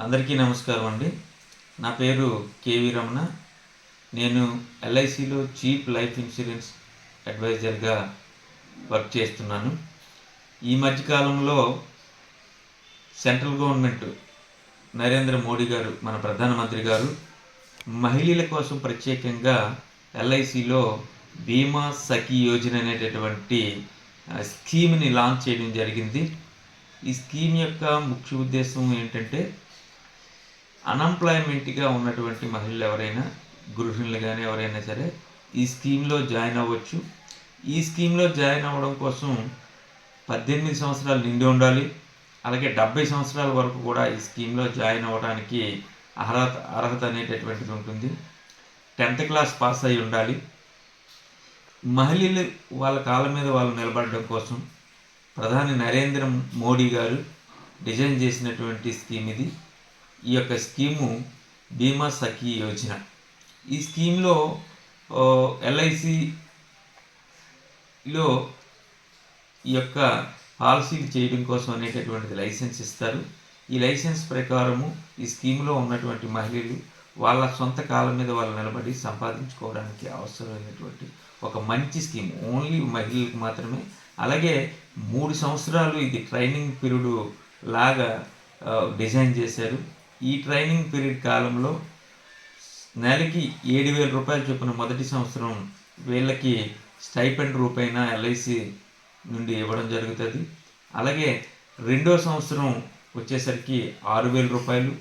అందరికీ నమస్కారం అండి. నా పేరు కేవి రమణ. నేను ఎల్ఐసిలో చీప్ లైఫ్ ఇన్సూరెన్స్ అడ్వైజర్గా వర్క్ చేస్తున్నాను. ఈ మధ్యకాలంలో సెంట్రల్ గవర్నమెంట్ నరేంద్ర మోడీ గారు మన ప్రధానమంత్రి గారు మహిళల కోసం ప్రత్యేకంగా ఎల్ఐసిలో బీమా సఖీ యోజన అనేటటువంటి స్కీమ్ని లాంచ్ చేయడం జరిగింది. ఈ స్కీమ్ యొక్క ముఖ్య ఉద్దేశం ఏంటంటే అన్ఎంప్లాయ్మెంట్గా ఉన్నటువంటి మహిళలు ఎవరైనా గృహిణులు కానీ ఎవరైనా సరే ఈ స్కీమ్లో జాయిన్ అవ్వచ్చు. ఈ స్కీమ్లో జాయిన్ అవ్వడం కోసం పద్దెనిమిది సంవత్సరాలు నిండి ఉండాలి. అలాగే డెబ్బై సంవత్సరాల వరకు కూడా ఈ స్కీమ్లో జాయిన్ అవ్వడానికి అర్హత అర్హత అనేటటువంటిది ఉంటుంది. టెన్త్ క్లాస్ పాస్ అయి ఉండాలి. మహిళలు వాళ్ళ కాళ్ళ మీద వాళ్ళు నిలబడడం కోసం ప్రధాని నరేంద్ర మోడీ గారు డిజైన్ చేసినటువంటి స్కీమ్ ఇది. ఈ యొక్క స్కీము బీమా సఖీ యోజన. ఈ స్కీమ్లో ఎల్ఐసిలో ఈ యొక్క పాలసీలు చేయడం కోసం అనేటటువంటిది లైసెన్స్ ఇస్తారు. ఈ లైసెన్స్ ప్రకారము ఈ స్కీమ్లో ఉన్నటువంటి మహిళలు వాళ్ళ సొంత కాలం మీద వాళ్ళు నిలబడి సంపాదించుకోవడానికి అవసరమైనటువంటి ఒక మంచి స్కీమ్. ఓన్లీ మహిళలకు మాత్రమే. అలాగే మూడు సంవత్సరాలు ఇది ట్రైనింగ్ పీరియడ్ లాగా డిజైన్ చేశారు. ఈ ట్రైనింగ్ పీరియడ్ కాలంలో నెలకి ఏడు వేల రూపాయలు చొప్పున మొదటి సంవత్సరం వీళ్ళకి స్టైపెండ్ రూపైన ఎల్ఐసి నుండి ఇవ్వడం జరుగుతుంది. అలాగే రెండో సంవత్సరం వచ్చేసరికి ఆరు వేల రూపాయలు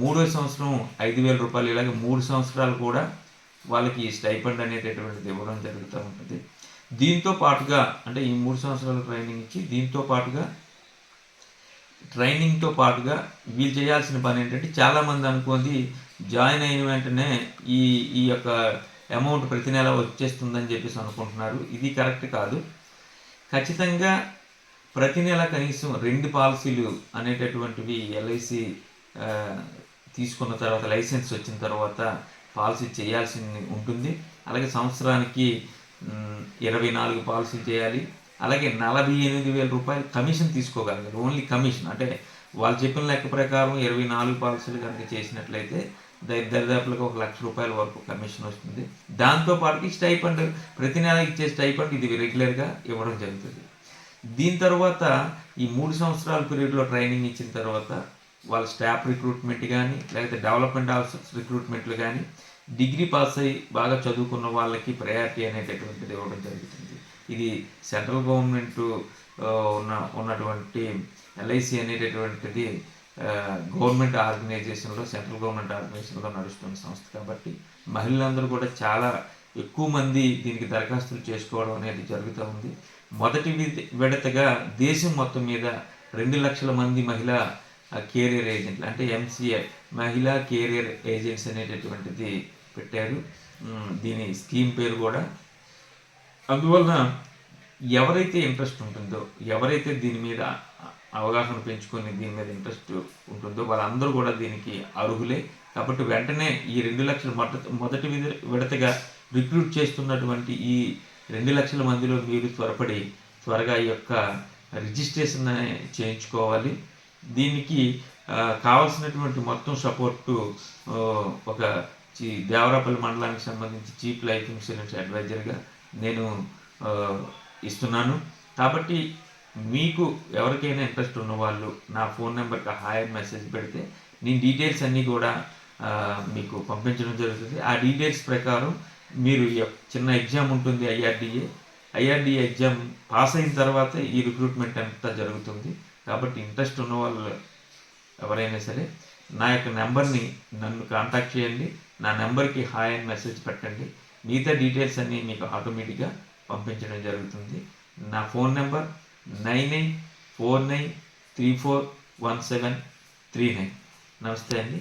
మూడో సంవత్సరం ఐదు వేల రూపాయలు ఇలాగే మూడు సంవత్సరాలు కూడా వాళ్ళకి స్టైపెండ్ అనేటటువంటిది ఇవ్వడం జరుగుతూ ఉంటుంది. దీంతో పాటుగా అంటే ఈ మూడు సంవత్సరాల ట్రైనింగ్ ఇచ్చి దీంతో పాటుగా ట్రైనింగ్తో పాటుగా వీళ్ళు చేయాల్సిన పని ఏంటంటే చాలామంది అనుకుంది జాయిన్ అయిన వెంటనే ఈ ఈ యొక్క అమౌంట్ ప్రతి నెల వచ్చేస్తుందని చెప్పేసి అనుకుంటున్నారు. ఇది కరెక్ట్ కాదు. ఖచ్చితంగా ప్రతి నెల కనీసం రెండు పాలసీలు అనేటటువంటివి ఎల్ఐసి తీసుకున్న తర్వాత లైసెన్స్ వచ్చిన తర్వాత పాలసీ చేయాల్సి ఉంటుంది. అలాగే సంవత్సరానికి ఇరవై నాలుగు పాలసీలు చేయాలి. అలాగే నలభై ఎనిమిది వేల రూపాయలు కమిషన్ తీసుకోగలిగారు ఓన్లీ కమిషన్. అంటే వాళ్ళు చెప్పిన లెక్క ప్రకారం ఇరవై నాలుగు పాలసీలు కనుక చేసినట్లయితే దరిదాపులకు ఒక లక్ష రూపాయల వరకు కమిషన్ వస్తుంది. దాంతోపాటు స్టైపండ్ ప్రతి నెల ఇచ్చే స్టైపండ్ ఇది రెగ్యులర్గా ఇవ్వడం జరుగుతుంది. దీని తర్వాత ఈ మూడు సంవత్సరాల పీరియడ్లో ట్రైనింగ్ ఇచ్చిన తర్వాత వాళ్ళ స్టాఫ్ రిక్రూట్మెంట్ కానీ లేకపోతే డెవలప్మెంట్ ఆఫీసర్స్ రిక్రూట్మెంట్లు కానీ డిగ్రీ పాస్ అయ్యి బాగా చదువుకున్న వాళ్ళకి ప్రయారిటీ అనేటటువంటిది ఇవ్వడం జరుగుతుంది. ఇది సెంట్రల్ గవర్నమెంట్ ఉన్న ఉన్నటువంటి ఎల్ఐసి అనేటటువంటిది గవర్నమెంట్ ఆర్గనైజేషన్లో సెంట్రల్ గవర్నమెంట్ ఆర్గనైజేషన్లో నడుస్తున్న సంస్థ కాబట్టి మహిళలందరూ కూడా చాలా ఎక్కువ మంది దీనికి దరఖాస్తులు చేసుకోవడం అనేది జరుగుతూ ఉంది. మొదటి విడతగా దేశం మొత్తం మీద రెండు లక్షల మంది మహిళా కేరియర్ ఏజెంట్లు అంటే ఎంసీఏ మహిళా కేరియర్ ఏజెంట్స్ అనేటటువంటిది పెట్టారు. దీని స్కీమ్ పేరు కూడా అందువలన ఎవరైతే ఇంట్రెస్ట్ ఉంటుందో ఎవరైతే దీని మీద అవగాహన పెంచుకొని దీని మీద ఇంట్రెస్ట్ ఉంటుందో వాళ్ళందరూ కూడా దీనికి అర్హులే. కాబట్టి వెంటనే ఈ రెండు లక్షల మొదటి మొదటి విడతగా రిక్రూట్ చేస్తున్నటువంటి ఈ రెండు లక్షల మందిలో మీరు త్వరపడి త్వరగా ఈ యొక్క రిజిస్ట్రేషన్ చేయించుకోవాలి. దీనికి కావాల్సినటువంటి మొత్తం సపోర్టు ఒక దేవరాపల్లి మండలానికి సంబంధించి చీఫ్ లైఫ్ ఇన్సూరెన్స్ అడ్వైజర్గా నేను ఇస్తున్నాను. కాబట్టి మీకు ఎవరికైనా ఇంట్రెస్ట్ ఉన్న వాళ్ళు నా ఫోన్ నెంబర్కి హాయ్ మెసేజ్ పెడితే నేను డీటెయిల్స్ అన్నీ కూడా మీకు పంపించడం జరుగుతుంది. ఆ డీటెయిల్స్ ప్రకారం మీరు ఎ- చిన్న ఎగ్జామ్ ఉంటుంది ఐఆర్డిఏ. ఐఆర్డిఏ ఎగ్జామ్ పాస్ అయిన తర్వాత ఈ రిక్రూట్మెంట్ అంతా జరుగుతుంది. కాబట్టి ఇంట్రెస్ట్ ఉన్న వాళ్ళు ఎవరైనా సరే నా యొక్క నెంబర్ని నన్ను కాంటాక్ట్ చేయండి. నా నెంబర్కి హాయ్ అని మెసేజ్ పెట్టండి. మిగతా డీటెయిల్స్ అన్నీ మీకు ఆటోమేటిక్గా పంపించడం జరుగుతుంది. నా phone number nine eight four nine three four one seven three nine. నమస్తే అండి.